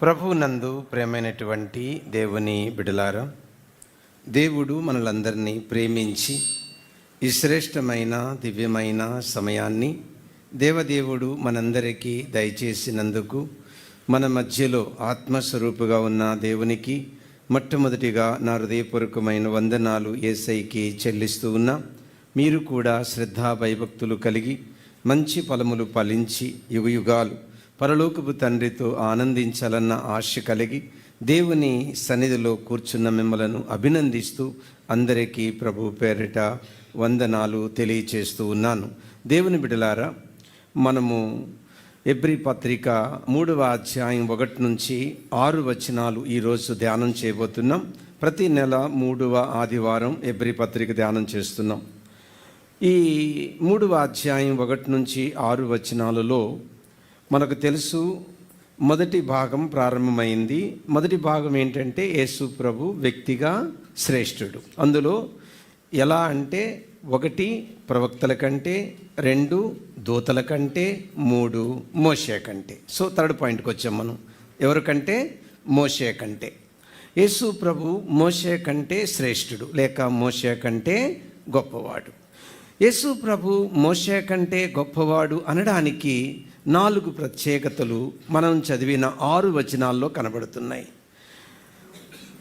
ప్రభువునందు ప్రేమైనటువంటి దేవుని బిడలారా దేవుడు మనలందరినీ ప్రేమించి ఈ శ్రేష్టమైన దివ్యమైన సమయాన్ని దేవదేవుడు మనందరికీ దయచేసినందుకు మన మధ్యలో ఆత్మస్వరూపుగా ఉన్న దేవునికి మొట్టమొదటిగా నా హృదయపూర్వకమైన వందనాలు ఏసైకి చెల్లిస్తూ ఉన్నా మీరు కూడా శ్రద్ధా భయభక్తులు కలిగి మంచి ఫలములు ఫలించి యుగయుగాలు పరలోకపు తండ్రితో ఆనందించాలన్న ఆశ కలిగి దేవుని సన్నిధిలో కూర్చున్న మిమ్మలను అభినందిస్తూ అందరికీ ప్రభు పేరిట వందనాలు తెలియచేస్తూ ఉన్నాను. దేవుని బిడలారా మనము ఎబ్రి పత్రిక మూడవ అధ్యాయం ఒకటి నుంచి ఆరు వచనాలు ఈరోజు ధ్యానం చేయబోతున్నాం. ప్రతి నెల మూడవ ఆదివారం ఎబ్రి పత్రిక ధ్యానం చేస్తున్నాం. ఈ మూడవ అధ్యాయం ఒకటి నుంచి ఆరు వచనాలలో మనకు తెలుసు మొదటి భాగం ప్రారంభమైంది. మొదటి భాగం ఏంటంటే యేసు ప్రభు వ్యక్తిగా శ్రేష్ఠుడు. అందులో ఎలా అంటే ఒకటి ప్రవక్తల కంటే రెండు దూతల కంటే మూడు మోషే కంటే. సో థర్డ్ పాయింట్కి వచ్చాం మనం. ఎవరికంటే మోషే కంటే. యేసు ప్రభు మోషే కంటే శ్రేష్ఠుడు లేక మోషే కంటే గొప్పవాడు. యేసు ప్రభు మోషే కంటే గొప్పవాడు అనడానికి నాలుగు ప్రత్యేకతలు మనం చదివిన ఆరు వచనాల్లో కనబడుతున్నాయి.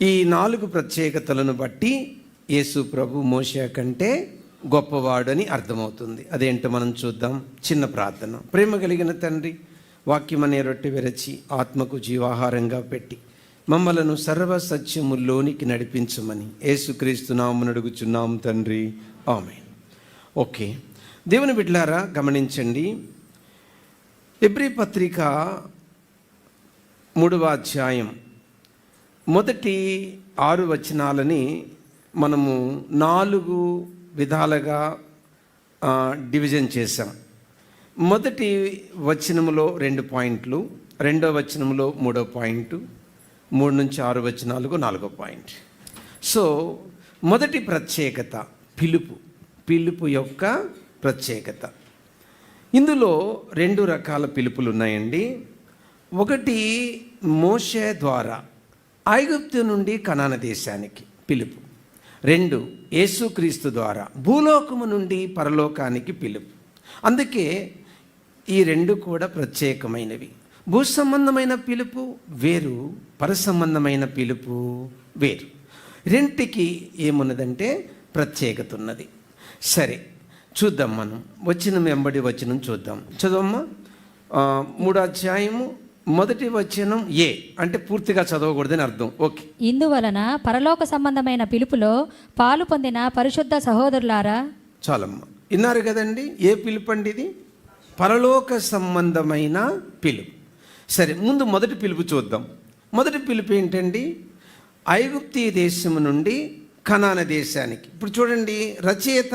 ఈ నాలుగు ప్రత్యేకతలను బట్టి యేసు ప్రభు మోషే కంటే గొప్పవాడని అర్థమవుతుంది. అదేంటో మనం చూద్దాం. చిన్న ప్రార్థన. ప్రేమ కలిగిన తండ్రి వాక్యమనే రొట్టె విరచి ఆత్మకు జీవాహారంగా పెట్టి మమ్మలను సర్వ సత్యముల్లోనికి నడిపించమని యేసుక్రీస్తు నామను అడుగుచున్నాం తండ్రి. ఆమె ఓకే. దేవుని బిడ్లారా గమనించండి. ఎబ్రి పత్రిక మూడవ అధ్యాయం. మొదటి ఆరు వచనాలని మనము నాలుగు విధాలుగా డివిజన్ చేసాం మొదటి వచనములో రెండు పాయింట్లు రెండో వచనములో మూడో పాయింట్ మూడు నుంచి ఆరు వచనాలకు నాలుగో పాయింట్. సో మొదటి ప్రత్యేకత పిలుపు పిలుపు యొక్క ప్రత్యేకత. ఇందులో రెండు రకాల పిలుపులు ఉన్నాయండి ఒకటి మోషే ద్వారా ఐగుప్తు నుండి కనాన దేశానికి పిలుపు. రెండు యేసుక్రీస్తు ద్వారా భూలోకము నుండి పరలోకానికి పిలుపు. అందుకే ఈ రెండు కూడా ప్రత్యేకమైనవి. భూ సంబంధమైన పిలుపు వేరు పర సంబంధమైన పిలుపు వేరు. రెంటికి ఏమున్నదంటే ప్రత్యేకత ఉన్నది. సరే చూద్దాం మనం. వచ్చిన వెంబడి వచనం చూద్దాం. చదవమ్మా. మూడో అధ్యాయము మొదటి వచనం ఏ? అంటే పూర్తిగా చదవకూడదని అర్థం. ఓకే. ఇందువలన పరలోక సంబంధమైన పిలుపులో పాలు పొందిన పరిశుద్ధ సహోదరులారా? చాలమ్మా. విన్నారు కదండి? ఏ పిలుపు అండి ఇది? పరలోక సంబంధమైన పిలుపు. సరే ముందు మొదటి పిలుపు చూద్దాం. మొదటి పిలుపు ఏంటండి? ఐగుప్తి దేశం నుండి కనాన దేశానికి. ఇప్పుడు చూడండి రచయిత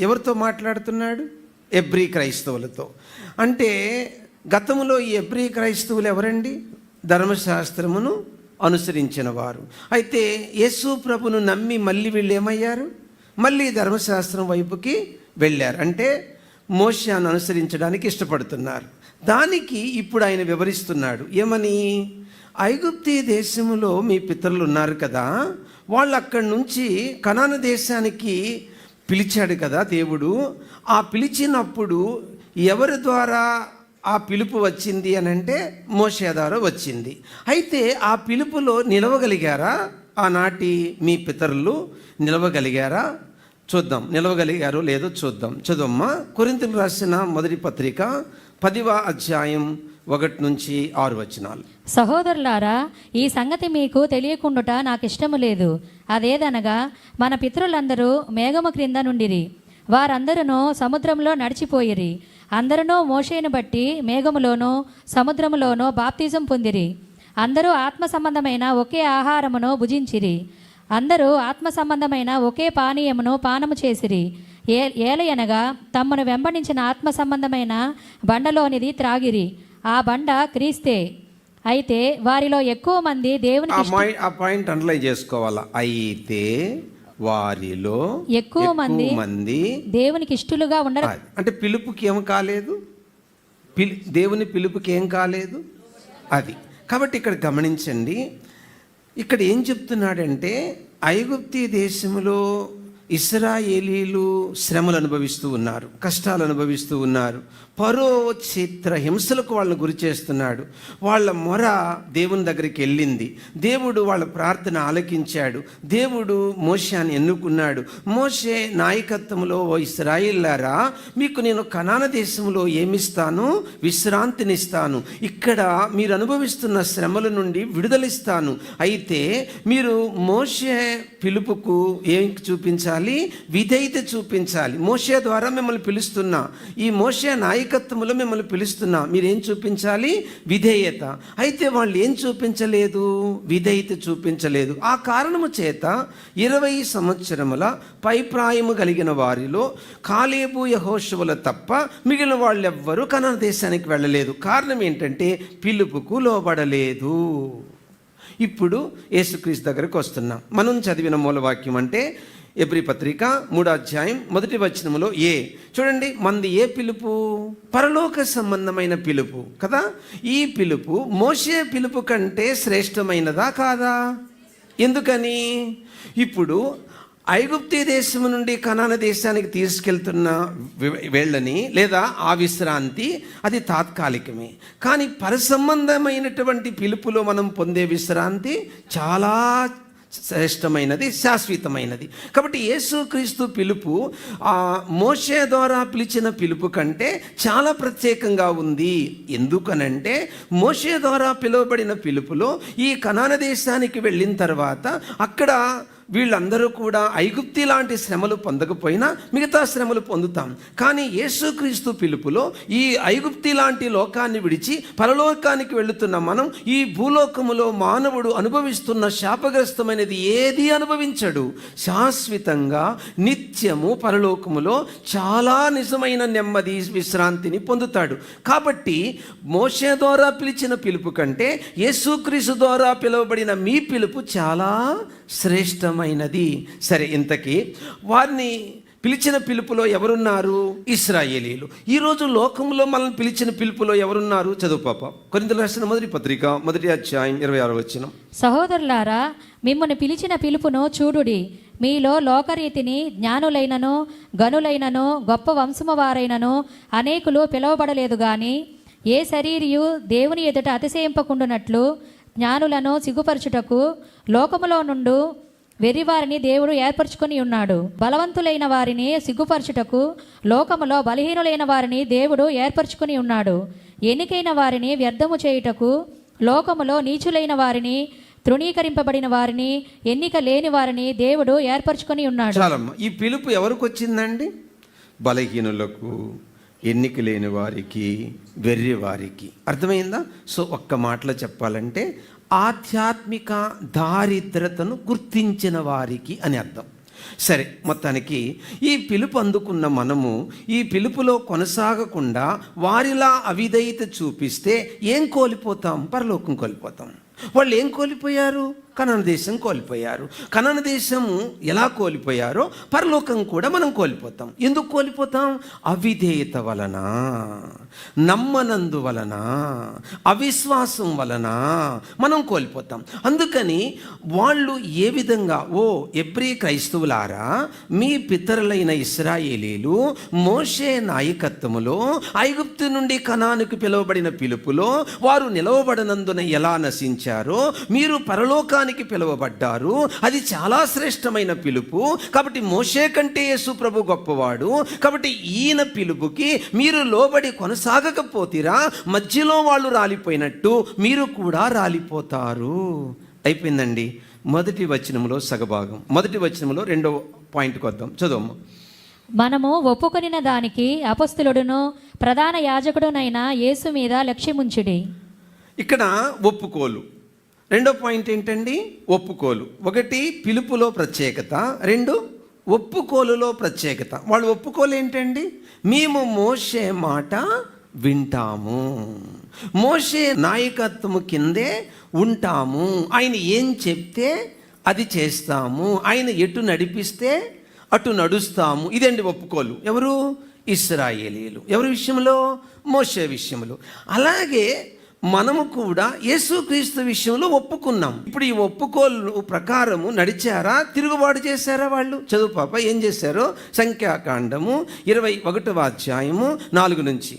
ఎవరితో మాట్లాడుతున్నాడు? ఎబ్రీ క్రైస్తవులతో. అంటే గతంలో ఈ ఎబ్రీ క్రైస్తవులు ఎవరండి? ధర్మశాస్త్రమును అనుసరించిన వారు అయితే యేసు ప్రభును నమ్మి మళ్ళీ వీళ్ళు ఏమయ్యారు మళ్ళీ ధర్మశాస్త్రం వైపుకి వెళ్ళారు. అంటే మోషాను అనుసరించడానికి ఇష్టపడుతున్నారు. దానికి ఇప్పుడు ఆయన వివరిస్తున్నాడు. ఏమని? ఐగుప్తి దేశములో మీ పితరులు ఉన్నారు కదా? వాళ్ళు అక్కడి నుంచి కనాన దేశానికి పిలిచాడు కదా దేవుడు. ఆ పిలిచినప్పుడు ఎవరి ద్వారా ఆ పిలుపు వచ్చింది అని అంటే మోషే ద్వారా వచ్చింది. అయితే ఆ పిలుపులో నిలవగలిగారా? ఆనాటి మీ పితరులు నిలవగలిగారా? చూద్దాం. నిలవగలిగారో లేదో చూద్దాం. చదువమ్మా. కొరింతలు రాసిన మొదటి పత్రిక పదివ అధ్యాయం ఒకటి నుంచి ఆరు వచనాలు. సహోదరులారా ఈ సంగతి మీకు తెలియకుండుట నాకు ఇష్టము లేదు. అదేదనగా మన పితరులందరూ మేఘము క్రింద నుండిరి. వారందరూ సముద్రంలో నడిచిపోయిరి. అందరూ మోషేను బట్టి మేఘములోనూ సముద్రములోనూ బాప్తిజం పొందిరి. అందరూ ఆత్మ సంబంధమైన ఒకే ఆహారమును భుజించిరి. అందరూ ఆత్మ సంబంధమైన ఒకే పానీయమును పానము చేసిరి. ఏ ఏలయనగా తమను వెంబడించిన ఆత్మ సంబంధమైన బండలోనిది త్రాగిరి. ఆ బండ క్రీస్తే. అయితే వారిలో ఎక్కువ మంది దేవునికి ఆ పాయింట్ అండర్లైన్ చేసుకోవాలా? అయితే వారిలో ఎక్కువ మంది మంది దేవునికి ఇష్టలుగా ఉండరు. అంటే పిలుపుకి ఏం కాలేదు? పిలి దేవుని పిలుపుకి ఏం కాలేదు? అది. కాబట్టి ఇక్కడ గమనించండి. ఇక్కడ ఏం చెప్తున్నాడంటే ఐగుప్తి దేశంలో ఇస్రాయేలీలు శ్రమలు అనుభవిస్తూ ఉన్నారు కష్టాలు అనుభవిస్తూ ఉన్నారు. పరో చిత్ర హింసలకు వాళ్ళని గురి చేస్తున్నాడు. వాళ్ళ మొర దేవుని దగ్గరికి వెళ్ళింది. దేవుడు వాళ్ళ ప్రార్థన ఆలకించాడు. దేవుడు మోషాన్ని ఎన్నుకున్నాడు. మోషే నాయకత్వంలో ఓ ఇస్రాయిల్లారా మీకు నేను కనాన దేశంలో ఏమిస్తాను? విశ్రాంతినిస్తాను. ఇక్కడ మీరు అనుభవిస్తున్న శ్రమల నుండి విడుదలిస్తాను. అయితే మీరు మోషే పిలుపుకు ఏం చూపించాలి? విధేయత చూపించాలి. మోషే ద్వారా మిమ్మల్ని పిలుస్తున్నా. ఈ మోషే నాయకత్వంలో మిమ్మల్ని పిలుస్తున్నా. మీరేం చూపించాలి? విధేయత. అయితే వాళ్ళు ఏం చూపించలేదు? విధేయత చూపించలేదు. ఆ కారణము చేత ఇరవై సంవత్సరముల పైప్రాయము కలిగిన వారిలో కాలేబు యహోశువుల తప్ప మిగిలిన వాళ్ళెవ్వరూ కన దేశానికి వెళ్ళలేదు. కారణం ఏంటంటే పిలుపుకు లోబడలేదు. ఇప్పుడు యేసుక్రీస్తు దగ్గరకు వస్తున్నాం. మనం చదివిన మూలవాక్యం అంటే ఎబ్రి పత్రిక మూడో అధ్యాయం మొదటి వచనములో ఏ. చూడండి మంది ఏ పిలుపు? పరలోక సంబంధమైన పిలుపు కదా? ఈ పిలుపు మోసే పిలుపు కంటే శ్రేష్టమైనదా కాదా? ఎందుకని? ఇప్పుడు ఐగుప్తి దేశం నుండి కనాన దేశానికి తీసుకెళ్తున్న వేళ్ళని లేదా ఆ విశ్రాంతి అది తాత్కాలికమే. కానీ పరసంబంధమైనటువంటి పిలుపులో మనం పొందే విశ్రాంతి చాలా శ్రేష్టమైనది శాశ్వతమైనది. కాబట్టి యేసుక్రీస్తు పిలుపు ఆ మోషే ద్వారా పిలిచిన పిలుపు కంటే చాలా ప్రత్యేకంగా ఉంది. ఎందుకనంటే మోషే ద్వారా పిలువబడిన పిలుపులో ఈ కనాన దేశానికి వెళ్ళిన తర్వాత అక్కడ వీళ్ళందరూ కూడా ఐగుప్తి లాంటి శ్రమలు పొందకపోయినా మిగతా శ్రమలు పొందుతాం. కానీ యేసుక్రీస్తు పిలుపులో ఈ ఐగుప్తి లాంటి లోకాన్ని విడిచి పరలోకానికి వెళుతున్న మనం ఈ భూలోకములో మానవుడు అనుభవిస్తున్న శాపగ్రస్తమైనది ఏది అనుభవించడు? శాశ్వతంగా నిత్యము పరలోకములో చాలా నిజమైన నెమ్మది విశ్రాంతిని పొందుతాడు. కాబట్టి మోషే ద్వారా పిలిచిన పిలుపు కంటే యేసుక్రీస్తు ద్వారా పిలువబడిన మీ పిలుపు చాలా శ్రేష్టమైనది. సరే ఇంతకీ వారిని పిలిచిన పిలుపులో ఎవరున్నారు? ఇస్రాయేలీలు ఈరోజు లోకంలో మనల్ని పిలిచిన పిలుపులో ఎవరున్నారు? చదువు పాప. కొరింతలు రాసిన మొదటి పత్రిక మొదటి అధ్యాయం ఇరవై ఆరు వచ్చిన సహోదరులారా మిమ్మల్ని పిలిచిన పిలుపును చూడుడి. మీలో లోకరీతిని జ్ఞానులైనను గనులైనను గొప్ప వంశమవారైనను అనేకులు పిలువబడలేదు కానీ ఏ శరీరియు దేవుని ఎదుట అతిశయింపకుండునట్లు జ్ఞానులను సిగ్గుపరచుటకు లోకములో నుండు వెర్రివారిని దేవుడు ఏర్పరచుకొని ఉన్నాడు. బలవంతులైన వారిని సిగ్గుపరచుటకు లోకములో బలహీనులైన వారిని దేవుడు ఏర్పరచుకొని ఉన్నాడు. ఎన్నికైన వారిని వ్యర్థము చేయుటకు లోకములో నీచులైన వారిని తృణీకరింపబడిన వారిని ఎన్నిక లేని వారిని దేవుడు ఏర్పరచుకొని ఉన్నాడు. ఈ పిలుపు ఎవరికి వచ్చిందండి? బలహీనులకు. ఎన్నిక లేని వారికి వెర్రి వారికి. అర్థమైందా? సో ఒక్క మాటలో చెప్పాలంటే ఆధ్యాత్మిక దారిద్రతను గుర్తించిన వారికి అని అర్థం. సరే మొత్తానికి ఈ పిలుపు అందుకున్న మనము ఈ పిలుపులో కొనసాగకుండా వారిలా అవిధేయత చూపిస్తే ఏం కోల్పోతాం? పరలోకం కోల్పోతాం. వాళ్ళు ఏం కోల్పోయారు? కనన దేశం కోల్పోయారు. కనన దేశము ఎలా కోల్పోయారో పరలోకం కూడా మనం కోల్పోతాం. ఎందుకు కోల్పోతాం? అవిధేయత వలన నమ్మనందు వలన అవిశ్వాసం వలన మనం కోల్పోతాం. అందుకని వాళ్ళు ఏ విధంగా ఓ ఎబ్రి క్రైస్తవులారా మీ పితరులైన ఇస్రాయేలీలు మోషే నాయకత్వములో ఐగుప్తు నుండి కణానికి పిలువబడిన పిలుపులో వారు నిలవబడనందున ఎలా నశించారో మీరు పరలోకానికి పిలువబడ్డారు. అది చాలా శ్రేష్టమైన పిలుపు. కాబట్టి మోషే కంటే యేసు ప్రభు గొప్పవాడు. కాబట్టి ఈయన పిలుపుకి మీరు లోబడి కొనసాగకపోతీరా. మధ్యలో వాళ్ళు రాలిపోయినట్టు మీరు కూడా రాలిపోతారు. అయిపోయిందండి. మొదటి వచనంలో సగభాగం. మొదటి వచనంలో రెండో పాయింట్కి వద్దాం. చదువు మనము ఒప్పుకొనిన దానికి అపస్తులుడును ప్రధాన యాజకుడునైన యేసు మీద లక్ష్యముంచుడి. ఇక్కడ ఒప్పుకోలు. రెండో పాయింట్ ఏంటండి? ఒప్పుకోలు. ఒకటి పిలుపులో ప్రత్యేకత. రెండు ఒప్పుకోలులో ప్రత్యేకత. వాళ్ళు ఒప్పుకోలు ఏంటండి? మేము మోసే మాట వింటాము. మోసే నాయకత్వము కిందే ఉంటాము. ఆయన ఏం చెప్తే అది చేస్తాము. ఆయన ఎటు నడిపిస్తే అటు నడుస్తాము. ఇదండి ఒప్పుకోలు. ఎవరు? ఇస్రాయేలీలు. ఎవరి విషయంలో? మోసే విషయంలో. అలాగే మనము కూడా యేసుక్రీస్తు విషయంలో ఒప్పుకున్నాం. ఇప్పుడు ఈ ఒప్పుకోలు ప్రకారము నడిచారా? తిరుగుబాటు చేశారా వాళ్ళు? చదువు పాప ఏం చేశారో? సంఖ్యాకాండము ఇరవై ఒకటవ అధ్యాయము నాలుగు నుంచి.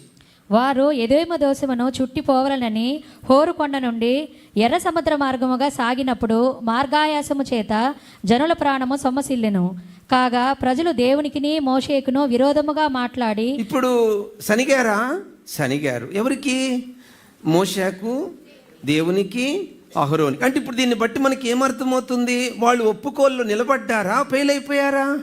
వారు ఎదేమ దోషమును చుట్టిపోవలనని హోరుకొండ నుండి ఎర్ర సముద్ర మార్గముగా సాగినప్పుడు మార్గాయాసము చేత జనుల ప్రాణము సొమ్మసిల్లెను. కాగా ప్రజలు దేవునికిని మోషేకును విరోధముగా మాట్లాడి ఇప్పుడు శనిగారా? శనిగారు. ఎవరికి? మోషాకు దేవునికి అహరోని అంటే ఇప్పుడు దీన్ని బట్టి మనకి ఏమర్థమవుతుంది? వాళ్ళు ఒప్పుకోళ్ళు నిలబడ్డారా? ఫెయిల్ అయిపోయారా?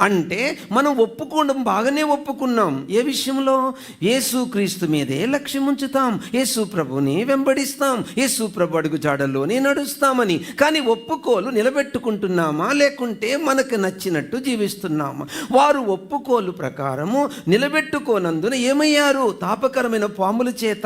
అంటే మనం ఒప్పుకోవడం బాగానే ఒప్పుకున్నాం. ఏ విషయంలో? యేసు క్రీస్తు మీదే లక్ష్యం ఉంచుతాం. యేసు ప్రభుని వెంబడిస్తాం. యేసు ప్రభు అడుగు జాడలోనే నడుస్తామని. కానీ ఒప్పుకోలు నిలబెట్టుకుంటున్నామా? లేకుంటే మనకు నచ్చినట్టు జీవిస్తున్నామా? వారు ఒప్పుకోలు ప్రకారము నిలబెట్టుకోనందున ఏమయ్యారు? తాపకరమైన పాముల చేత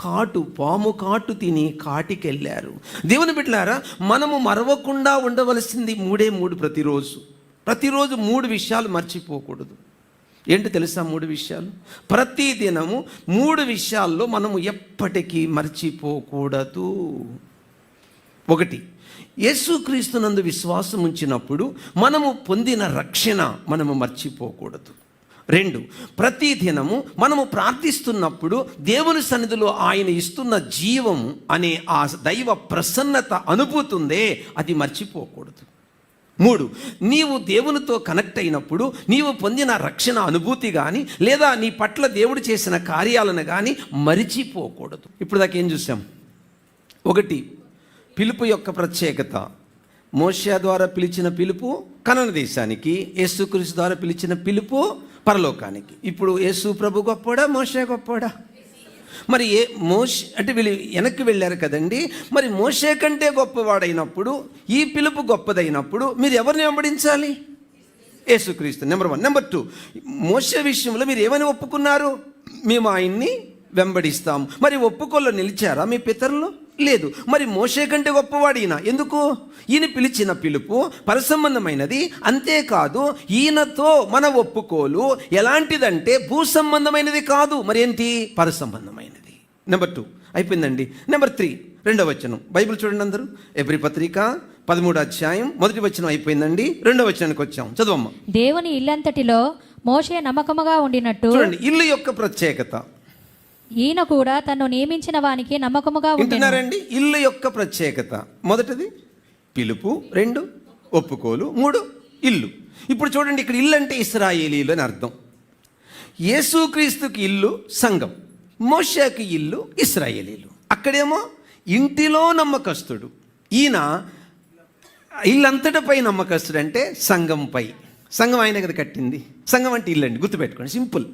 కాటు పాము కాటు తిని కాటికెళ్ళారు. దేవుని బిడ్డలారా మనము మరవకుండా ఉండవలసింది మూడే మూడు ప్రతిరోజు. ప్రతిరోజు మూడు విషయాలు మర్చిపోకూడదు. ఏంటి తెలుసా మూడు విషయాలు? ప్రతి దినము మూడు విషయాల్లో మనము ఎప్పటికీ మర్చిపోకూడదు. ఒకటి యేసుక్రీస్తునందు విశ్వాసం ఉంచినప్పుడు మనము పొందిన రక్షణ మనము మర్చిపోకూడదు. రెండు ప్రతి దినము మనము ప్రార్థిస్తున్నప్పుడు దేవుని సన్నిధిలో ఆయన ఇస్తున్న జీవము అనే ఆ దైవ ప్రసన్నత అనుభూతుందే అది మర్చిపోకూడదు. మూడు నీవు దేవునితో కనెక్ట్ అయినప్పుడు నీవు పొందిన రక్షణ అనుభూతి కానీ లేదా నీ పట్ల దేవుడు చేసిన కార్యాలను కానీ మరిచిపోకూడదు. ఇప్పుడు దాకా ఏం చూసాం? ఒకటి పిలుపు యొక్క ప్రత్యేకత. మోషియా ద్వారా పిలిచిన పిలుపు కనన దేశానికి యేసుక్రీస్తు ద్వారా పిలిచిన పిలుపు పరలోకానికి. ఇప్పుడు యేసు ప్రభు గొప్పోడా మోషే గొప్పోడా మరి ఏ మోష్ అంటే వీళ్ళు వెనక్కి వెళ్ళారు కదండి. మరి మోషే కంటే గొప్పవాడైనప్పుడు ఈ పిలుపు గొప్పదైనప్పుడు మీరు ఎవరిని వెంబడించాలి? యేసుక్రీస్తు. నెంబర్ వన్ నెంబర్ టూ మోసే విషయంలో మీరు ఏమని ఒప్పుకున్నారు? మేము ఆయన్ని వెంబడిస్తాం మరి ఒప్పుకోల్లో నిలిచారా మీ పితరులు? లేదు. మరి మోషే కంటే గొప్పవాడు ఈయన ఎందుకు? ఈయన పిలిచిన పిలుపు పరసంబంధమైనది. అంతేకాదు ఈయనతో మన ఒప్పుకోలు ఎలాంటిదంటే భూ సంబంధమైనది కాదు. మరి ఏంటి? పరసంబంధమైనది. నెంబర్ టూ అయిపోయిందండి. నెంబర్ త్రీ రెండవ వచనం. బైబిల్ చూడండి అందరూ. ఎబ్రి పత్రిక పదమూడు అధ్యాయం మొదటి వచనం అయిపోయిందండి. రెండవ వచనానికి వచ్చాం. చదవమ్మ. దేవుని ఇల్లంతటిలో మోషే నమ్మకముగా ఉండినట్టు చూడండి ఇల్లు యొక్క ప్రత్యేకత. ఈయన కూడా తను నియమించిన వానికి నమ్మకముగా ఉంటున్నారండి ఇల్లు యొక్క ప్రత్యేకత. మొదటిది పిలుపు రెండు ఒప్పుకోలు మూడు ఇల్లు. ఇప్పుడు చూడండి ఇక్కడ ఇల్లు అంటే ఇస్రాయేలీలు అని అర్థం. యేసుక్రీస్తుకి ఇల్లు సంఘం మోషాకి ఇల్లు ఇస్రాయేలీలు. అక్కడేమో ఇంటిలో నమ్మకస్తుడు. ఈయన ఇల్లంతటిపై నమ్మకస్తుడు అంటే సంఘంపై సంఘం ఆయన కదా కట్టింది. సంఘం అంటే ఇల్లు అండి గుర్తుపెట్టుకోండి సింపుల్.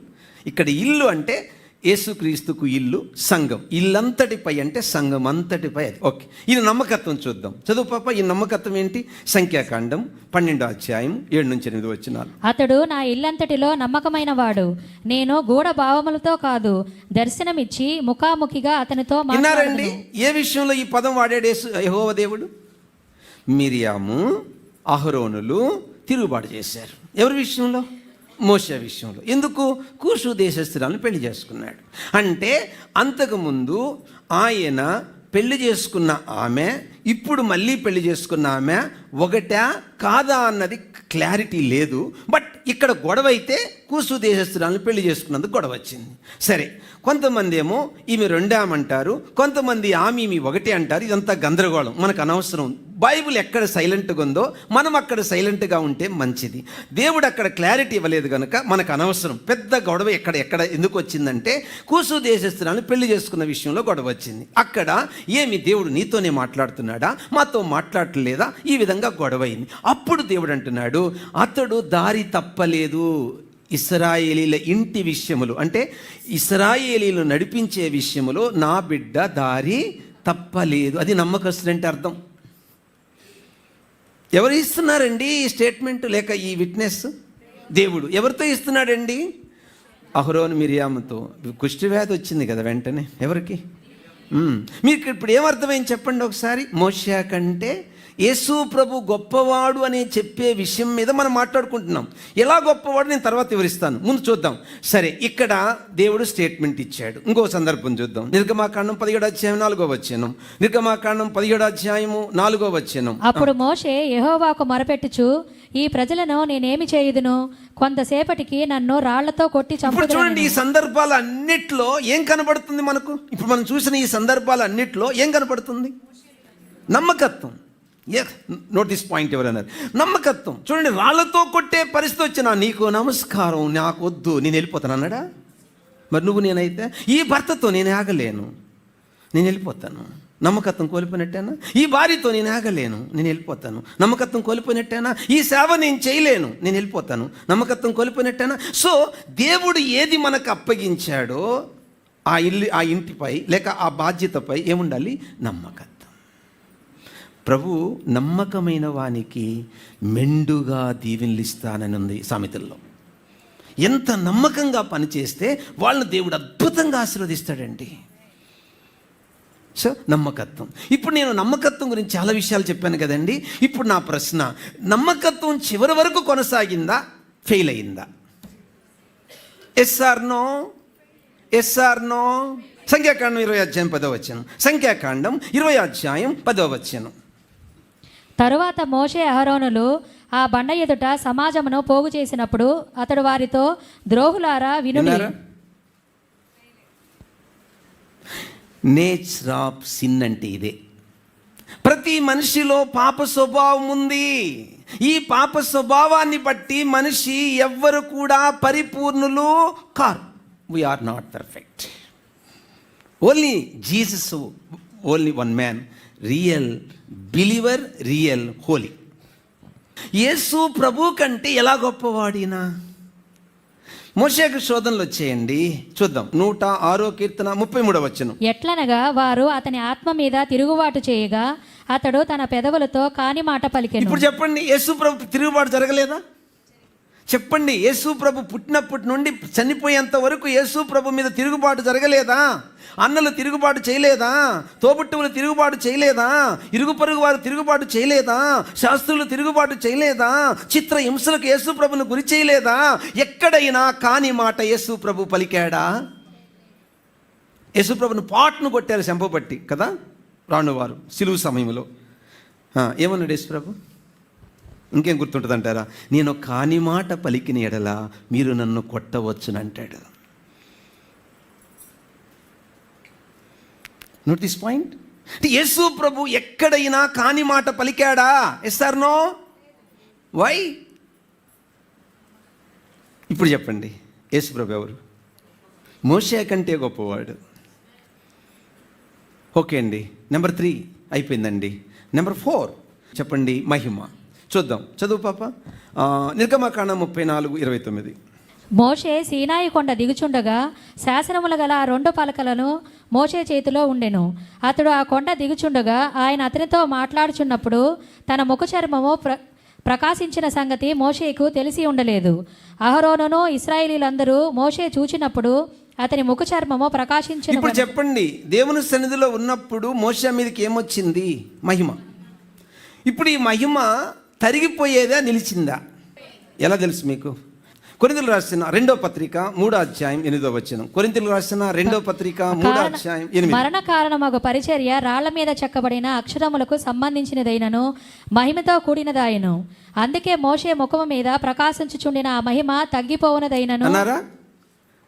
ఇక్కడ ఇల్లు అంటే యేసుక్రీస్తుకు ఇల్లు సంఘం. ఇల్లంతటిపై అంటే సంఘం అంతటిపై అది. ఓకే. ఈ నమ్మకత్వం చూద్దాం. చదువు పాప ఈ నమ్మకత్వం ఏంటి? సంఖ్యాకాండం పన్నెండో అధ్యాయం ఏడు నుంచి ఎనిమిది వచ్చినాలు అతడు నా ఇల్లంతటిలో నమ్మకమైన వాడు. నేను గూఢ భావములతో కాదు దర్శనమిచ్చి ముఖాముఖిగా అతనితో విన్నారండి? ఏ విషయంలో ఈ పదం వాడాడు యేసు యెహోవా దేవుడు? మిరియాము అహరోనులు తిరుగుబాటు చేశారు. ఎవరి విషయంలో? మోసే విషయంలో. ఎందుకు? కూర్చు దేశస్థురాలను పెళ్ళి చేసుకున్నాడు. అంటే అంతకుముందు ఆయన పెళ్ళి చేసుకున్న ఆమె ఇప్పుడు మళ్ళీ పెళ్ళి చేసుకున్న ఆమె ఒకటా కాదా అన్నది క్లారిటీ లేదు. బట్ ఇక్కడ గొడవ అయితే కూసు దేశస్తురాలను పెళ్ళి చేసుకున్నందుకు గొడవ వచ్చింది. సరే కొంతమంది ఏమో ఈమె రెండామంటారు కొంతమంది ఆమె ఈమె ఒకటి అంటారు ఇదంతా గందరగోళం మనకు అనవసరం. బైబిల్ ఎక్కడ సైలెంట్గా ఉందో మనం అక్కడ సైలెంట్గా ఉంటే మంచిది. దేవుడు అక్కడ క్లారిటీ ఇవ్వలేదు కనుక మనకు అనవసరం. పెద్ద గొడవ ఎక్కడ ఎక్కడ ఎందుకు వచ్చిందంటే కూసు దేశస్తురాలను పెళ్ళి చేసుకున్న విషయంలో గొడవ వచ్చింది. అక్కడ ఏమి దేవుడు నీతోనే మాట్లాడుతున్నాడా మాతో మాట్లాడలేదా? ఈ విధంగా గొడవ అయింది. అప్పుడు దేవుడు అంటున్నాడు అతడు దారి తప్పలేదు. ఇస్రాయేలీల ఇంటి విషయములు. అంటే ఇస్రాయేలీలు నడిపించే విషయములో నా బిడ్డ దారి తప్పలేదు. అది నమ్మకస్తుడంటే అర్థం. ఎవరు ఇస్తున్నారండి ఈ స్టేట్మెంట్? లేక ఈ విట్నెస్? దేవుడు. ఎవరితో ఇస్తున్నాడండి? అహరోను మిరియాముతో. కుష్టి వ్యాధి వచ్చింది కదా వెంటనే. ఎవరికి? మీకు ఇప్పుడు ఏమర్థమైంది చెప్పండి ఒకసారి? మోషా కంటే యేసు ప్రభు గొప్పవాడు అని చెప్పే విషయం మీద మనం మాట్లాడుకుంటున్నాం. ఎలా గొప్పవాడు నేను తర్వాత వివరిస్తాను. ముందు చూద్దాం. సరే ఇక్కడ దేవుడు స్టేట్మెంట్ ఇచ్చాడు. ఇంకో సందర్భం చూద్దాం. నిర్గమాకాండం పదిహేడు అధ్యాయం నాలుగో వచ్చాను నిర్గమాకాండం పదిహేడు అధ్యాయము నాలుగో వచ్చాను అప్పుడు మోషే యెహోవాకు మొరపెట్టుచు ఈ ప్రజలను నేనేమి చేయుదును? కొంతసేపటికి నన్ను రాళ్ళతో కొట్టి చంపుదు చూడండి ఈ సందర్భాలు అన్నిట్లో ఏం కనబడుతుంది మనకు? ఇప్పుడు మనం చూసిన ఈ సందర్భాలు అన్నిట్లో ఏం కనబడుతుంది? నమ్మకత్వం. నోటీస్ పాయింట్ ఎవరన్నారు నమ్మకత్వం. చూడండి రాళ్ళతో కొట్టే పరిస్థితి వచ్చిన నీకు నమస్కారం నాకు వద్దు నేను వెళ్ళిపోతాను అన్నాడా? మరి నువ్వు నేనైతే? ఈ భర్తతో నేను ఆగలేను నేను వెళ్ళిపోతాను. నమ్మకత్వం కోల్పోయినట్టేనా? ఈ భార్యతో నేను ఆగలేను నేను వెళ్ళిపోతాను. నమ్మకత్వం కోల్పోయినట్టేనా? ఈ సేవ నేను చేయలేను నేను వెళ్ళిపోతాను. నమ్మకత్వం కోల్పోయినట్టేనా? సో దేవుడు ఏది మనకు అప్పగించాడో ఆ ఇల్లు ఆ ఇంటిపై లేక ఆ బాధ్యతపై ఏముండాలి? నమ్మకత్వం ప్రభు నమ్మకమైన వానికి మెండుగా దీవెనలిస్తానని ఉంది సామెతల్లో. ఎంత నమ్మకంగా పనిచేస్తే వాళ్ళని దేవుడు అద్భుతంగా ఆశీర్వదిస్తాడండి. సో నమ్మకత్వం. ఇప్పుడు నేను నమ్మకత్వం గురించి చాలా విషయాలు చెప్పాను కదండి. ఇప్పుడు నా ప్రశ్న నమ్మకత్వం చివరి వరకు కొనసాగిందా ఫెయిల్ అయిందా? Yes or no? Yes or no? సంఖ్యాకాండం ఇరవై అధ్యాయం పదో వచ్చాను సంఖ్యాకాండం ఇరవై అధ్యాయం పదో వచ్చాను తరువాత మోషే అహరోనులు ఆ బండ ఎదుట సమాజమును పోగు చేసినప్పుడు అతడు వారితో ద్రోహులారా వినుడి. నేచర్ ఆఫ్ సిన్ అంటే ఇదే. ప్రతి మనిషిలో పాప స్వభావం ఉంది. ఈ పాప స్వభావాన్ని బట్టి మనిషి ఎవ్వరు కూడా పరిపూర్ణులు car. We are not perfect only Jesus only one man real believer real holy Yesu ప్రభు కంటే ఎలా గొప్పవాడినా? మోషేకు శోధనలు వచ్చేయండి. చూద్దాం. నూట ఆరో కీర్తన ముప్పై మూడవ వచ్చను ఎట్లనగా వారు అతని ఆత్మ మీద తిరుగుబాటు చేయగా అతడు తన పెదవులతో కాని మాట పలికెను. ఇప్పుడు చెప్పండి యేసు ప్రభు తిరుగుబాటు జరగలేదా? చెప్పండి యేసు ప్రభు పుట్టినప్పటి నుండి చనిపోయేంత వరకు యేసు ప్రభు మీద తిరుగుబాటు జరగలేదా? అన్నలు తిరుగుబాటు చేయలేదా? తోబుట్టువులు తిరుగుబాటు చేయలేదా? ఇరుగు పరుగు వారు తిరుగుబాటు చేయలేదా? శాస్త్రులు తిరుగుబాటు చేయలేదా? చిత్ర హింసలకు యేసు ప్రభును గురి చేయలేదా? ఎక్కడైనా కాని మాట యేసు ప్రభు పలికాడా? యేసు ప్రభును పాటను కొట్టారు శంపబట్టి కదా? రానువారు సిలువు సమయంలో. ఏమన్నాడు యేసు ప్రభు? ఇంకేం గుర్తుంటుందంటారా? నేను కాని మాట పలికిన ఎడల మీరు నన్ను కొట్టవచ్చునంటాడు. నోట్ దిస్ పాయింట్ యేసు ప్రభు ఎక్కడైనా కాని మాట పలికాడా? ఎస్ఆర్ నో వై ఇప్పుడు చెప్పండి. యేసు ప్రభు ఎవరు? మోసే కంటే గొప్పవాడు. ఓకే అండి. నెంబర్ త్రీ అయిపోయిందండి. నెంబర్ ఫోర్ చెప్పండి. మహిమ. చూద్దాం. చదువు పాప? నిర్గమకాండం ముప్పై నాలుగు ఇరవై తొమ్మిది. మోషే సీనాయి కొండ దిగుచుండగా శాసనములు గల ఆ రెండు పలకలను మోషే చేతిలో ఉండెను. అతడు ఆ కొండ దిగుచుండగా ఆయన అతనితో మాట్లాడుచున్నప్పుడు తన ముఖ చర్మము ప్ర ప్రకాశించిన సంగతి మోషేకు తెలిసి ఉండలేదు. అహరోనును ఇస్రాయేలీలందరూ మోషే చూచినప్పుడు అతని ముఖ చర్మము ప్రకాశించిన ఇప్పుడు చెప్పండి దేవుని సన్నిధిలో ఉన్నప్పుడు మోష మీదకి ఏమొచ్చింది? మహిమ. ఇప్పుడు ఈ మహిమ తరిగిపోయేదా నిలిచిందా? ఎలా తెలుసు మీకు? కొరింతలు రాసిన రెండో పత్రిక మూడో అధ్యాయం ఎనిమిదో వచ్చిన కొరింతలు రాసిన రెండో పత్రిక మూడో అధ్యాయం ఎనిమిది. మరణ కారణమగు పరిచర్య రాళ్ళ మీద చెక్కబడిన అక్షరములకు సంబంధించినదైనను మహిమతో కూడినదాయను. అందుకే మోషే ముఖము మీద ప్రకాశించుచుండిన ఆ మహిమ తగ్గిపోవునదైనను అన్నారా?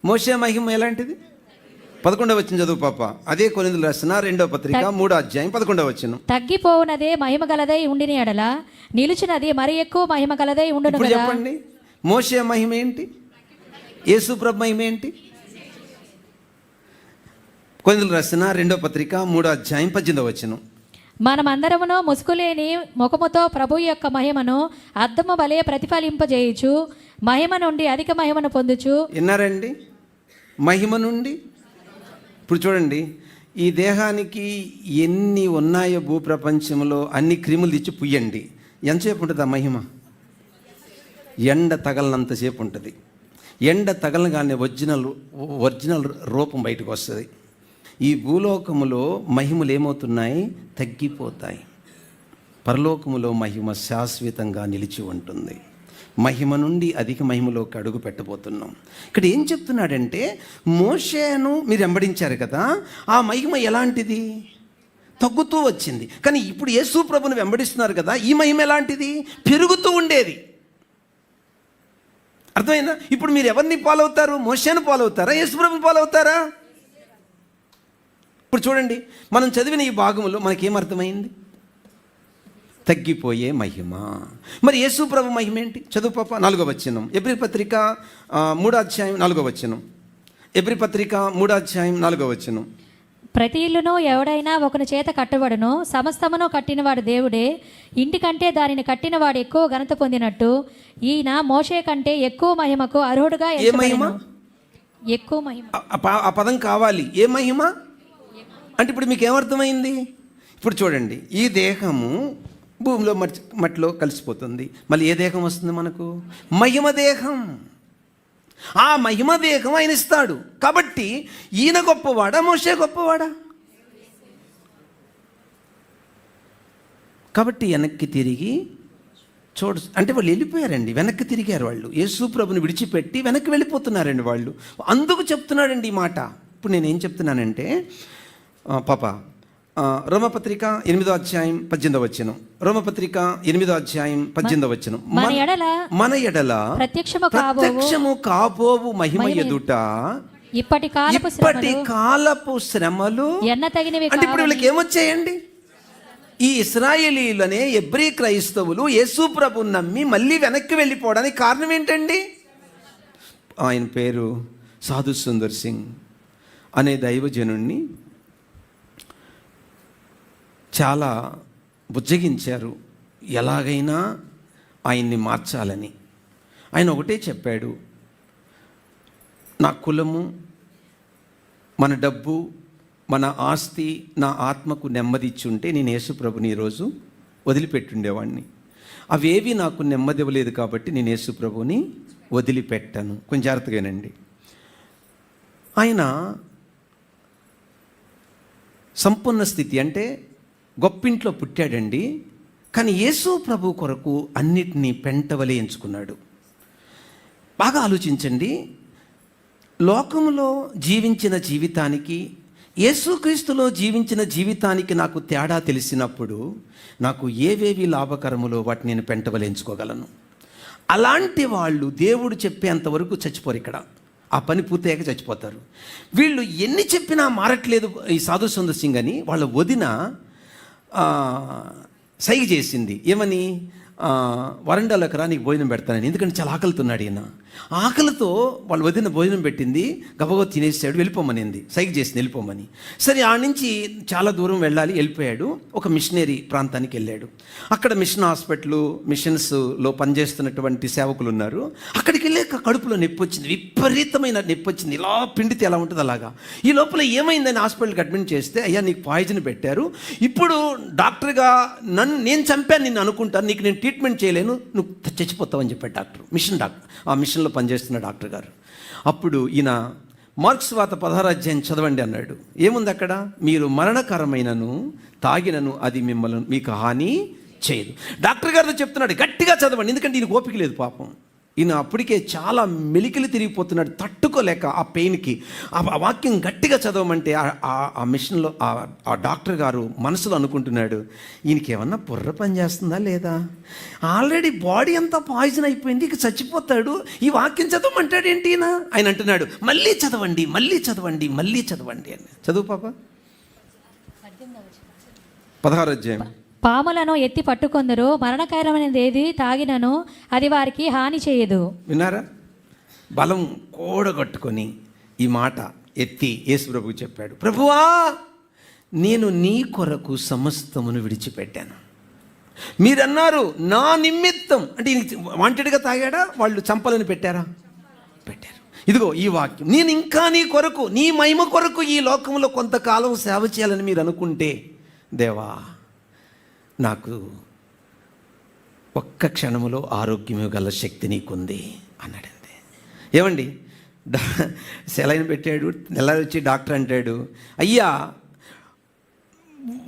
మోషే మహిమ ఎలాంటిది? పదకొండవ వచ్చిన చదువు పాప. అదే కొరింతలు రాసిన రెండో పత్రిక మూడో అధ్యాయం పదకొండవ వచ్చిన తగ్గిపోవునదే మహిమ గలదై ఉండిన ఎడల. నిలుచున్నది మరి ఎక్కువ మహిమ గలదై ఉండును ఇప్పుడు చెప్పండి. మోషే మహిమ ఏంటి? యేసు ప్రభు మహిమ ఏంటి? కొరింతలు రాసిన రెండో పత్రిక మూడో అధ్యాయం పద్దెనిమిదవ వచ్చిన మనమందరమును ముసుగులేని ముఖముతో ప్రభు యొక్క మహిమను అద్దము వలె ప్రతిఫలింపజేయుచు. మహిమ నుండి అధిక మహిమను పొందుచు. విన్నారండి? మహిమ నుండి ఇప్పుడు చూడండి ఈ దేహానికి ఎన్ని ఉన్నాయో భూప్రపంచంలో అన్ని క్రిములు తెచ్చి పుయ్యండి. ఎంతసేపు ఉంటుంది ఆ మహిమ? ఎండ తగలనంతసేపు ఉంటుంది. ఎండ తగలగానే ఒరిజినల్ ఒరిజినల్ రూపం బయటకు వస్తుంది. ఈ భూలోకములో మహిమలు ఏమవుతున్నాయి? తగ్గిపోతాయి. పరలోకములో మహిమ శాశ్వతంగా నిలిచి ఉంటుంది. మహిమ నుండి అధిక మహిమలోకి అడుగు పెట్టబోతున్నాం. ఇక్కడ ఏం చెప్తున్నాడంటే మోషేను మీరు వెంబడించారు కదా ఆ మహిమ ఎలాంటిది? తగ్గుతూ వచ్చింది. కానీ ఇప్పుడు యేసు ప్రభుని వెంబడిస్తున్నారు కదా ఈ మహిమ ఎలాంటిది? పెరుగుతూ ఉండేది. అర్థమైందా? ఇప్పుడు మీరు ఎవరిని పాలవుతారు? మోషేను పాలవుతారా? యేసు ప్రభుని పాలవుతారా? ఇప్పుడు చూడండి మనం చదివిన ఈ భాగంలో మనకేమర్థమైంది తగ్గిపోయే మహిమ. మరి యేసు ప్రభు మహిమ ఏంటి? చదువు పాప నాలుగో వచనం. ఎబ్రి పత్రిక మూడో అధ్యాయం నాలుగో వచనం. ఎబ్రి పత్రిక మూడో అధ్యాయం నాలుగో వచనం. ప్రతి ఇల్లును ఎవడైనా ఒకని చేత కట్టబడును సమస్తమును కట్టినవాడు దేవుడే. ఇంటికంటే దానిని కట్టినవాడు ఎక్కువ ఘనత పొందినట్టు. ఈయన మోషే కంటే ఎక్కువ మహిమకు అర్హుడుగా ఏ మహిమ? ఎక్కువ మహిమ. ఆ పదం కావాలి. ఏ మహిమ? అంటే ఇప్పుడు మీకు ఏమర్థమైంది ఇప్పుడు చూడండి. ఈ దేహము భూమిలో మట్టి మట్టిలో కలిసిపోతుంది. మళ్ళీ ఏ దేహం వస్తుంది మనకు? మహిమ దేహం. ఆ మహిమ దేహం ఆయన ఇస్తాడు. కాబట్టి ఈయన గొప్పవాడా మోసే గొప్పవాడా? కాబట్టి వెనక్కి తిరిగి చూడ అంటే వాళ్ళు వెళ్ళిపోయారండి. వెనక్కి తిరిగారు వాళ్ళు. యేసు ప్రభుని విడిచిపెట్టి వెనక్కి వెళ్ళిపోతున్నారండి వాళ్ళు. అందుకు చెప్తున్నాడండి ఈ మాట. ఇప్పుడు నేనేం చెప్తున్నానంటే పాప రోమపత్రిక ఎనిమిదో అధ్యాయం పద్దెనిమిదో వచ్చనం రోమపత్రిక ఎనిమిదో అధ్యాయం పద్దెనిమిదో వచ్చనం మన ఎడల మన ఎడల ప్రత్యక్షము కాబోవు ప్రత్యక్షము కాబోవు మహిమ ఎదుట ఇప్పటి కాలపు ఇప్పటి శ్రమలు కాలపు శ్రమలు ఎన్న తగినవి అంటే ఇప్పుడు వీళ్ళకి ఏమొచ్చాయండి? ఈ ఇస్రాయేలీలనే ఎబ్రీ క్రైస్తవులు యేసు ప్రభు నమ్మి మళ్ళీ వెనక్కి వెళ్ళిపోవడానికి కారణం ఏంటండి? ఆయన పేరు సాధు సుందర్ సింగ్ అనే దైవజనుణ్ణి చాలా బుజ్జగించారు. ఎలాగైనా ఆయన్ని మార్చాలని. ఆయన ఒకటే చెప్పాడు నా కులము మన డబ్బు మన ఆస్తి నా ఆత్మకు నెమ్మదిచ్చుంటే నేను యేసుప్రభుని ఈరోజు వదిలిపెట్టుండేవాడిని అవేవి నాకు నెమ్మది ఇవ్వలేదు కాబట్టి నేను యేసుప్రభుని వదిలిపెట్టాను. కొంచెం జాగ్రత్తగానండి ఆయన సంపూర్ణ స్థితి అంటే గొప్పింట్లో పుట్టాడండి. కానీ యేసు ప్రభు కొరకు అన్నిటినీ పెంటవలే ఎంచుకున్నాడు. బాగా ఆలోచించండి. లోకములో జీవించిన జీవితానికి యేసుక్రీస్తులో జీవించిన జీవితానికి నాకు తేడా తెలిసినప్పుడు నాకు ఏవేవి లాభకరములో వాటిని నేను పెంటవలేంచుకోగలను అలాంటి వాళ్ళు దేవుడు చెప్పేంతవరకు చచ్చిపోరు ఇక్కడ. ఆ పని పూర్తయ్యాక చచ్చిపోతారు. వీళ్ళు ఎన్ని చెప్పినా మారట్లేదు ఈ సాధు సుందర్ సింగ్ అని వాళ్ళ వదిన సైగ చేసింది. ఏమని? వరండాలోకి రా నీకు భోజనం పెడతానని. ఎందుకంటే చాలా ఆకలితున్నాడు ఈయన. ఆకలితో వాళ్ళు వదిన భోజనం పెట్టింది. గబగబా తినేసాడు వెళ్ళిపోమనింది. సైగ చేసింది వెళ్ళిపోమని. సరే ఆ నుంచి చాలా దూరం వెళ్ళాలి వెళ్ళిపోయాడు. ఒక మిషనరీ ప్రాంతానికి వెళ్ళాడు. అక్కడ మిషన్ హాస్పిటల్ మిషన్స్లో పనిచేస్తున్నటువంటి సేవకులు ఉన్నారు అక్కడికి వెళ్ళాక కడుపులో నొప్పి వచ్చింది విపరీతమైన నొప్పి వచ్చింది. ఇలా పిండితే ఎలా ఉంటుంది అలాగా? ఈ లోపల ఏమైందని హాస్పిటల్కి అడ్మిట్ చేస్తే అయ్యా నీకు పాయిజన్ పెట్టారు. ఇప్పుడు డాక్టర్గా నన్ను నేను చంపాను నిన్ను అనుకుంటాను. నీకు నేను ట్రీట్మెంట్ చేయలేను. నువ్వు చచ్చిపోతావని చెప్పాడు డాక్టర్. మిషన్ డాక్టర్ ఆ మిషన్లో పనిచేస్తున్న డాక్టర్ గారు. అప్పుడు ఈయన మార్క్స్ వాత పదహారాధ్యాయం చదవండి అన్నాడు. ఏముంది అక్కడ? మీరు మరణకరమైనను తాగినను అది మిమ్మల్ని మీకు హాని చేయదు. డాక్టర్ గారితో చెప్తున్నాడు గట్టిగా చదవండి. ఎందుకంటే ఈయనకు ఓపిక లేదు పాపం. ఈయన అప్పటికే చాలా మెలికలు తిరిగిపోతున్నాడు తట్టుకోలేక ఆ పెయిన్కి. ఆ వాక్యం గట్టిగా చదవమంటే ఆ- ఆ- మిషన్లో ఆ ఆ డాక్టర్ గారు మనసులో అనుకుంటున్నాడు ఈయనకి ఏమన్నా బుర్ర పని చేస్తుందా లేదా? ఆల్రెడీ బాడీ అంతా పాయిజన్ అయిపోయింది ఇక చచ్చిపోతాడు. ఈ వాక్యం చదవమంటాడు ఏంటి ఈయన? ఆయన అంటున్నాడు మళ్ళీ చదవండి మళ్ళీ చదవండి మళ్ళీ చదవండి అని. చదువు పాప? పదహారు అధ్యాయం. పాములను ఎత్తి పట్టుకొందరు. మరణకరమైనది ఏది తాగినను అది వారికి హాని చేయదు. విన్నారా? బలం కూడగట్టుకొని ఈ మాట ఎత్తి యేసు ప్రభువు చెప్పాడు. ప్రభువా నేను నీ కొరకు సమస్తమును విడిచిపెట్టాను. మీరన్నారు నా నిమిత్తం. అంటే వాంటెడ్గా తాగాడా? వాళ్ళు చంపాలని పెట్టారా? పెట్టారు. ఇదిగో ఈ వాక్యం. నేను ఇంకా నీ కొరకు నీ మహిమ కొరకు ఈ లోకంలో కొంతకాలం సేవ చేయాలని మీరు అనుకుంటే దేవా నాకు ఒక్క క్షణములో ఆరోగ్యము గల శక్తి నీకుంది అన్నాడంతే. ఏమండి? డా సెలైన్ పెట్టాడు నెల వచ్చి డాక్టర్ అంటాడు అయ్యా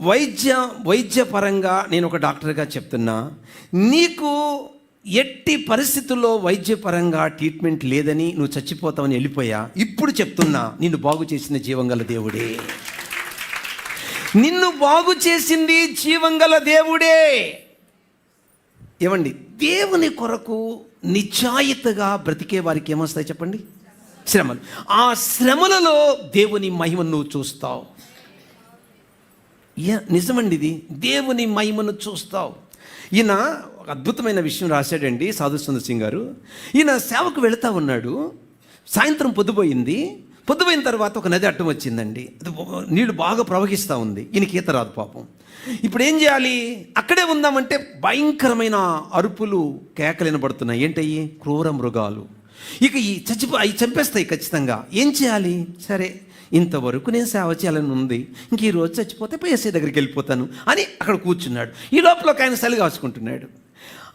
వైద్య వైద్యపరంగా నేను ఒక డాక్టర్గా చెప్తున్నా నీకు ఎట్టి పరిస్థితుల్లో వైద్యపరంగా ట్రీట్మెంట్ లేదని నువ్వు చచ్చిపోతావని వెళ్ళిపోయా? ఇప్పుడు చెప్తున్నా నిన్ను బాగు చేసిన జీవంగల దేవుడే. నిన్ను బాగు చేసింది జీవంగల దేవుడే. ఏమండి? దేవుని కొరకు నిశ్చాయితగా బ్రతికే వారికి ఏమొస్తాయి చెప్పండి? శ్రమలు. ఆ శ్రమలలో దేవుని మహిమను నువ్వు చూస్తావు. యా నిజమండి ఇది. దేవుని మహిమను చూస్తావు. ఈయన ఒక అద్భుతమైన విషయం రాశాడండి సాధు సుందర్ సింగ్ గారు. ఈయన సేవకు వెళుతూ ఉన్నాడు. సాయంత్రం పొద్దుపోయింది. పొద్దుపోయిన తర్వాత ఒక నది అడ్డం వచ్చిందండి. అది నీళ్ళు బాగా ప్రవహిస్తూ ఉంది. ఈయనకి ఈత రాదు పాపం. ఇప్పుడు ఏం చేయాలి? అక్కడే ఉందామంటే భయంకరమైన అరుపులు కేకలు వినబడుతున్నాయి. ఏంటయ్యి? క్రూర మృగాలు. ఇక ఈ చచ్చిపో అవి చంపేస్తాయి ఖచ్చితంగా. ఏం చేయాలి? సరే ఇంతవరకు నేను సేవ చేయాలని ఉంది. ఇంక ఈ రోజు చచ్చిపోతే పేసే దగ్గరికి వెళ్ళిపోతాను అని అక్కడ కూర్చున్నాడు. ఈ లోపల ఒక ఆయన చలి కాచుకుంటున్నాడు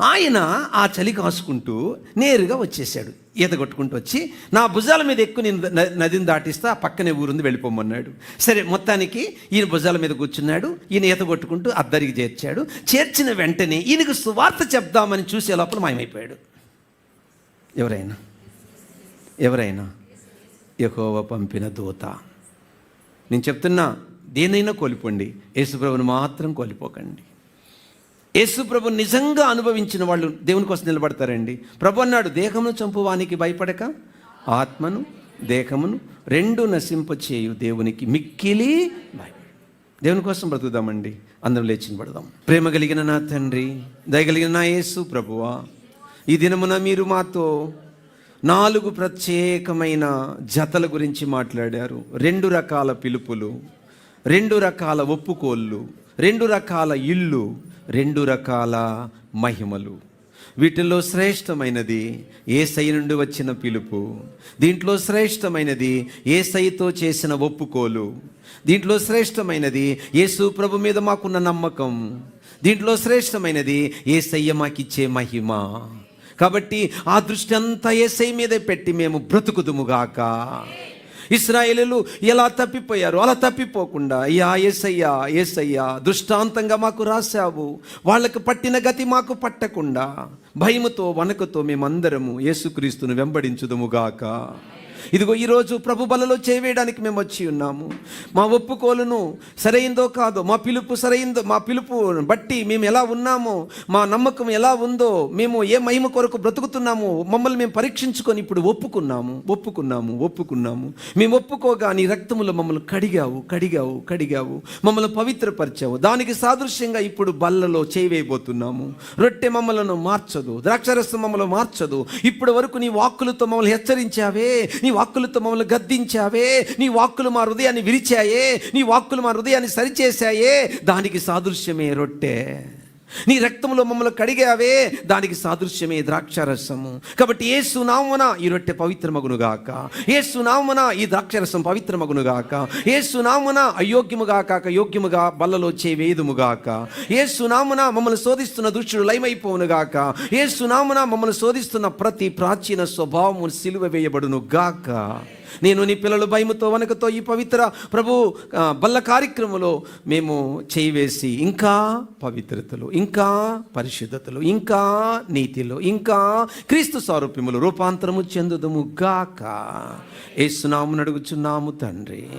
ఆయన ఆ చలి కాసుకుంటూ నేరుగా వచ్చేసాడు ఈత కొట్టుకుంటూ వచ్చి నా భుజాల మీద ఎక్కువ నేను నదిని దాటిస్తా ఆ పక్కనే ఊరుంది వెళ్ళిపోమన్నాడు సరే మొత్తానికి ఈయన భుజాల మీద కూర్చున్నాడు. ఈయన ఈత కొట్టుకుంటూ అద్దరికి చేర్చాడు. చేర్చిన వెంటనే ఈయనకు సువార్త చెప్దామని చూసే లోపల మాయమైపోయాడు. ఎవరైనా? ఎవరైనా? యహోవ పంపిన దూత. నేను చెప్తున్నా దేనైనా కోల్పోండి. యేసుప్రభుని మాత్రం కోల్పోకండి. యేసుప్రభు నిజంగా అనుభవించిన వాళ్ళు దేవుని కోసం నిలబడతారండి. ప్రభు అన్నాడు దేహమును చంపువానికి భయపడక ఆత్మను దేహమును రెండు నశింపచేయు దేవునికి మిక్కిలి భయ. దేవుని కోసం బ్రతుకుదామండి. అందరం లేచి పడదాం ప్రేమ కలిగిన నా తండ్రి దయగలిగిన నా యేసు ప్రభువా ఈ దినమున మీరు మాతో నాలుగు ప్రత్యేకమైన జతల గురించి మాట్లాడారు. రెండు రకాల పిలుపులు రెండు రకాల ఒప్పుకోళ్ళు రెండు రకాల ఇల్లు రెండు రకాల మహిమలు. వీటిల్లో శ్రేష్టమైనది ఏసై నుండి వచ్చిన పిలుపు. దీంట్లో శ్రేష్టమైనది ఏసైతో చేసిన ఒప్పుకోలు. దీంట్లో శ్రేష్టమైనది యేసు ప్రభు మీద మాకున్న నమ్మకం. దీంట్లో శ్రేష్టమైనది ఏసయ్య మాకిచ్చే మహిమ. కాబట్టి ఆ దృష్టి అంతా ఏసై మీదే పెట్టి మేము బ్రతుకుదుముగాక ఇస్రాయేలీలు ఎలా తప్పిపోయారు? అలా తప్పిపోకుండా అయ్యా ఏసయ్యా ఏసయ్యా దృష్టాంతంగా మాకు రాశావు వాళ్ళకు పట్టిన గతి మాకు పట్టకుండా భయముతో వనకతో మేమందరము యేసుక్రీస్తును వెంబడించుదుముగాక ఇదిగో ఈరోజు ప్రభు బలలో చేయవేయడానికి మేము వచ్చి ఉన్నాము. మా ఒప్పుకోలును సరైందో కాదో మా పిలుపు సరైందో మా పిలుపు బట్టి మేము ఎలా ఉన్నామో మా నమ్మకం ఎలా ఉందో మేము ఏ మహిమ కొరకు బ్రతుకుతున్నాము మమ్మల్ని మేము పరీక్షించుకొని ఇప్పుడు ఒప్పుకున్నాము ఒప్పుకున్నాము ఒప్పుకున్నాము. మేము ఒప్పుకోగా నీ రక్తములో మమ్మల్ని కడిగావు కడిగావు కడిగావు. మమ్మల్ని పవిత్రపరిచావు. దానికి సాదృశ్యంగా ఇప్పుడు బల్లలో చేయవేయబోతున్నాము రొట్టె మమ్మలను మార్చదు ద్రాక్షరసం మమ్మల్ని మార్చదు. ఇప్పటి వరకు నీ వాక్కులతో మమ్మల్ని హెచ్చరించావే. నీ వాక్కులతో మమ్మల్ని గద్దించావే. నీ వాక్కులు మా హృదయాన్ని విరిచాయే. నీ వాక్కులు మా హృదయాన్ని సరిచేశాయే. దానికి సాదృశ్యమే రొట్టె. నీ రక్తంలో మమ్మల్ని కడిగావే. దానికి సాదృశ్యమే ద్రాక్షారసము. కాబట్టి ఏ సునామన ఈ రొట్టె పవిత్రమగునుగాక. ఏ సునామన ఈ ద్రాక్షరసం పవిత్రమగునుగాక. ఏ సునామన అయోగ్యముగా కాక యోగ్యముగా బల్లలో చే వేదుముగాక. ఏ సునామన మమ్మల్ని శోధిస్తున్న దుష్టుడు లయమైపోవునుగాక. ఏ సునామన మమ్మల్ని శోధిస్తున్న ప్రతి ప్రాచీన స్వభావము సిలువ వేయబడును గాక నేను నీ పిల్లలు భయముతో వనకతో ఈ పవిత్ర ప్రభు బల్ల కార్యక్రమంలో మేము చేయివేసి ఇంకా పవిత్రతలు ఇంకా పరిశుద్ధతలు ఇంకా నీతిలో ఇంకా క్రీస్తు స్వరూప్యములు రూపాంతరము చెందుదము గాక. ఏసునాము నడుగుచున్నాము తండ్రి.